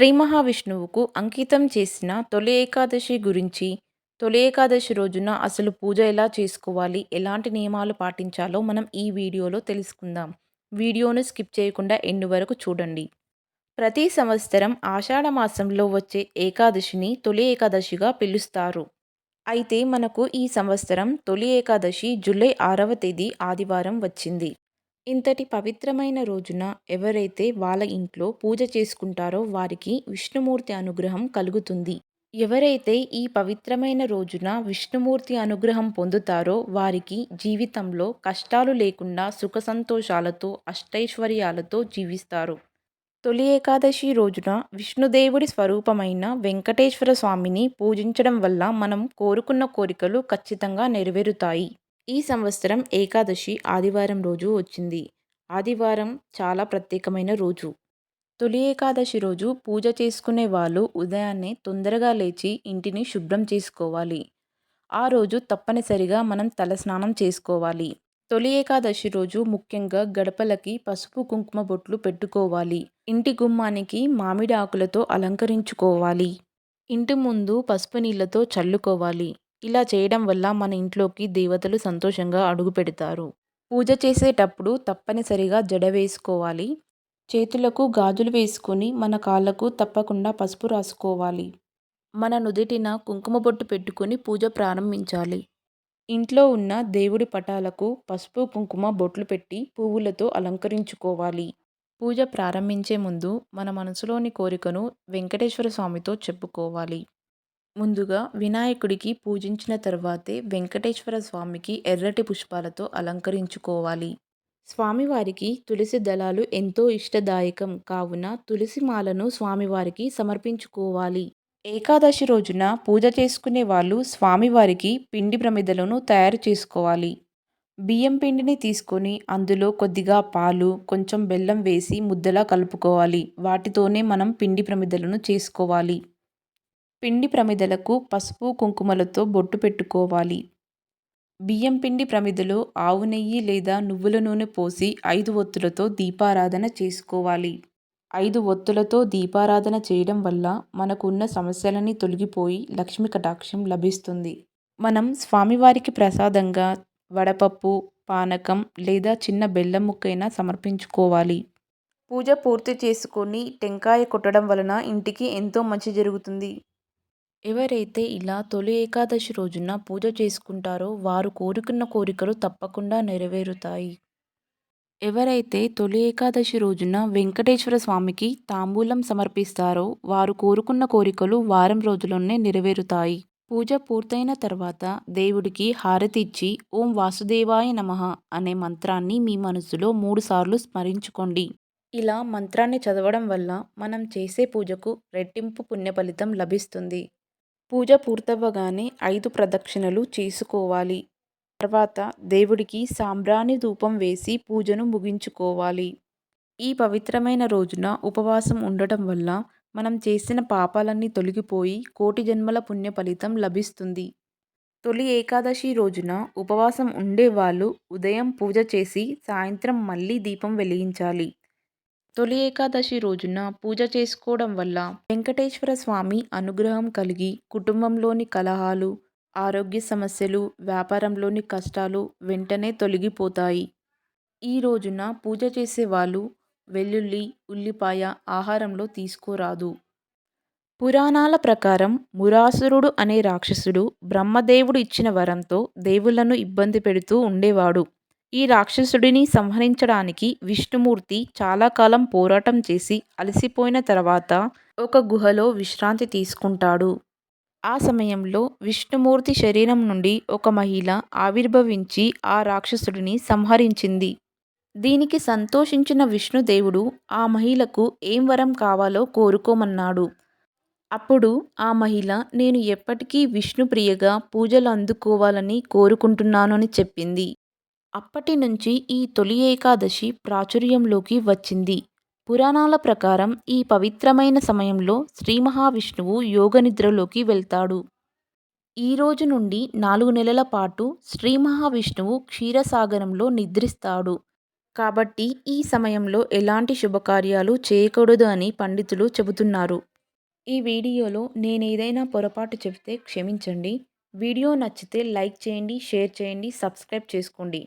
శ్రీ మహావిష్ణువుకు అంకితం చేసిన తొలి ఏకాదశి గురించి తొలి ఏకాదశి రోజున అసలు పూజ ఎలా చేసుకోవాలి ఎలాంటి నియమాలు పాటించాలో మనం ఈ వీడియోలో తెలుసుకుందాం. వీడియోను స్కిప్ చేయకుండా ఎండు వరకు చూడండి. ప్రతి సంవత్సరం ఆషాఢ మాసంలో వచ్చే ఏకాదశిని తొలి ఏకాదశిగా పిలుస్తారు. అయితే మనకు ఈ సంవత్సరం తొలి ఏకాదశి జూలై ఆరవ తేదీ ఆదివారం వచ్చింది. ఇంతటి పవిత్రమైన రోజున ఎవరైతే వాళ్ళ ఇంట్లో పూజ చేసుకుంటారో వారికి విష్ణుమూర్తి అనుగ్రహం కలుగుతుంది. ఎవరైతే ఈ పవిత్రమైన రోజున విష్ణుమూర్తి అనుగ్రహం పొందుతారో వారికి జీవితంలో కష్టాలు లేకుండా సుఖ సంతోషాలతో అష్టైశ్వర్యాలతో జీవిస్తారు. తొలి ఏకాదశి రోజున విష్ణుదేవుడి స్వరూపమైన వెంకటేశ్వర స్వామిని పూజించడం వల్ల మనం కోరుకున్న కోరికలు ఖచ్చితంగా నెరవేరుతాయి. ఈ సంవత్సరం ఏకాదశి ఆదివారం రోజు వచ్చింది. ఆదివారం చాలా ప్రత్యేకమైన రోజు. తొలి ఏకాదశి రోజు పూజ చేసుకునే వాళ్ళు ఉదయాన్నే తొందరగా లేచి ఇంటిని శుభ్రం చేసుకోవాలి. ఆ రోజు తప్పనిసరిగా మనం తలస్నానం చేసుకోవాలి. తొలి ఏకాదశి రోజు ముఖ్యంగా గడపలకి పసుపు కుంకుమ బొట్లు పెట్టుకోవాలి. ఇంటి గుమ్మానికి మామిడి ఆకులతో అలంకరించుకోవాలి. ఇంటి ముందు పసుపు నీళ్ళతో చల్లుకోవాలి. ఇలా చేయడం వల్ల మన ఇంట్లోకి దేవతలు సంతోషంగా అడుగుపెడతారు పూజ చేసేటప్పుడు తప్పనిసరిగా జడ వేసుకోవాలి. చేతులకు గాజులు వేసుకొని మన కాళ్ళకు తప్పకుండా పసుపు రాసుకోవాలి. మన నుదిటిన కుంకుమ బొట్టు పెట్టుకొని పూజ ప్రారంభించాలి. ఇంట్లో ఉన్న దేవుడి పటాలకు పసుపు కుంకుమ బొట్లు పెట్టి పువ్వులతో అలంకరించుకోవాలి. పూజ ప్రారంభించే ముందు మన మనసులోని కోరికను వెంకటేశ్వర స్వామితో చెప్పుకోవాలి. ముందుగా వినాయకుడికి పూజించిన తర్వాతే వెంకటేశ్వర స్వామికి ఎర్రటి పుష్పాలతో అలంకరించుకోవాలి. స్వామివారికి తులసి దళాలు ఎంతో ఇష్టదాయకం. కావున తులసి మాలను స్వామివారికి సమర్పించుకోవాలి. ఏకాదశి రోజున పూజ చేసుకునే వాళ్ళు స్వామివారికి పిండి ప్రమిదలను తయారు చేసుకోవాలి. బియ్యం పిండిని తీసుకొని అందులో కొద్దిగా పాలు కొంచెం బెల్లం వేసి ముద్దలా కలుపుకోవాలి. వాటితోనే మనం పిండి ప్రమిదలను చేసుకోవాలి. పిండి ప్రమిదలకు పసుపు కుంకుమలతో బొట్టు పెట్టుకోవాలి. బియ్యం పిండి ప్రమిదలో ఆవు నెయ్యి లేదా నువ్వుల నూనె పోసి ఐదు ఒత్తులతో దీపారాధన చేసుకోవాలి. ఐదు ఒత్తులతో దీపారాధన చేయడం వల్ల మనకున్న సమస్యలని తొలగిపోయి లక్ష్మి కటాక్షం లభిస్తుంది. మనం స్వామివారికి ప్రసాదంగా వడపప్పు పానకం లేదా చిన్న బెల్లం ముక్కైనా సమర్పించుకోవాలి. పూజ పూర్తి చేసుకొని టెంకాయ కొట్టడం వలన ఇంటికి ఎంతో మంచి జరుగుతుంది. ఎవరైతే ఇలా తొలి ఏకాదశి రోజున పూజ చేసుకుంటారో వారు కోరుకున్న కోరికలు తప్పకుండా నెరవేరుతాయి. ఎవరైతే తొలి ఏకాదశి రోజున వెంకటేశ్వర స్వామికి తాంబూలం సమర్పిస్తారో వారు కోరుకున్న కోరికలు వారం రోజుల్లోనే నెరవేరుతాయి. పూజ పూర్తయిన తర్వాత దేవుడికి హారతి ఇచ్చి ఓం వాసుదేవాయ నమ అనే మంత్రాన్ని మీ మనసులో మూడుసార్లు స్మరించుకోండి. ఇలా మంత్రాన్ని చదవడం వల్ల మనం చేసే పూజకు రెట్టింపు పుణ్యఫలితం లభిస్తుంది. పూజ పూర్తవ్వగానే ఐదు ప్రదక్షిణలు చేసుకోవాలి. తర్వాత దేవుడికి సాంబ్రాణి ధూపం వేసి పూజను ముగించుకోవాలి. ఈ పవిత్రమైన రోజున ఉపవాసం ఉండటం వల్ల మనం చేసిన పాపాలన్నీ తొలగిపోయి కోటి జన్మల పుణ్య ఫలితం లభిస్తుంది. తొలి ఏకాదశి రోజున ఉపవాసం ఉండేవాళ్ళు ఉదయం పూజ చేసి సాయంత్రం మళ్ళీ దీపం వెలిగించాలి. తొలి ఏకాదశి రోజున పూజ చేసుకోవడం వల్ల వెంకటేశ్వర స్వామి అనుగ్రహం కలిగి కుటుంబంలోని కలహాలు ఆరోగ్య సమస్యలు వ్యాపారంలోని కష్టాలు వెంటనే తొలగిపోతాయి. ఈ రోజున పూజ చేసేవాళ్ళు వెల్లుల్లి ఉల్లిపాయ ఆహారంలో తీసుకోరాదు. పురాణాల ప్రకారం మురాసురుడు అనే రాక్షసుడు బ్రహ్మదేవుడు ఇచ్చిన వరంతో దేవులను ఇబ్బంది పెడుతూ ఉండేవాడు. ఈ రాక్షసుడిని సంహరించడానికి విష్ణుమూర్తి చాలా కాలం పోరాటం చేసి అలసిపోయిన తర్వాత ఒక గుహలో విశ్రాంతి తీసుకుంటాడు. ఆ సమయంలో విష్ణుమూర్తి శరీరం నుండి ఒక మహిళ ఆవిర్భవించి ఆ రాక్షసుడిని సంహరించింది. దీనికి సంతోషించిన విష్ణుదేవుడు ఆ మహిళకు ఏం వరం కావాలో కోరుకోమన్నాడు. అప్పుడు ఆ మహిళ నేను ఎప్పటికీ విష్ణుప్రియగా పూజలు అందుకోవాలని కోరుకుంటున్నాను అని చెప్పింది. అప్పటి నుంచి ఈ తొలి ఏకాదశి ప్రాచుర్యంలోకి వచ్చింది. పురాణాల ప్రకారం ఈ పవిత్రమైన సమయంలో శ్రీ మహావిష్ణువు యోగనిద్రలోకి వెళ్తాడు. ఈ రోజు నుండి నాలుగు నెలల పాటు శ్రీ మహావిష్ణువు క్షీరసాగరంలో నిద్రిస్తాడు. కాబట్టి ఈ సమయంలో ఎలాంటి శుభకార్యాలు చేయకూడదు అని పండితులు చెబుతున్నారు. ఈ వీడియోలో నేనేదైనా పొరపాటు చెబితే క్షమించండి. వీడియో నచ్చితే లైక్ చేయండి షేర్ చేయండి సబ్స్క్రైబ్ చేసుకోండి.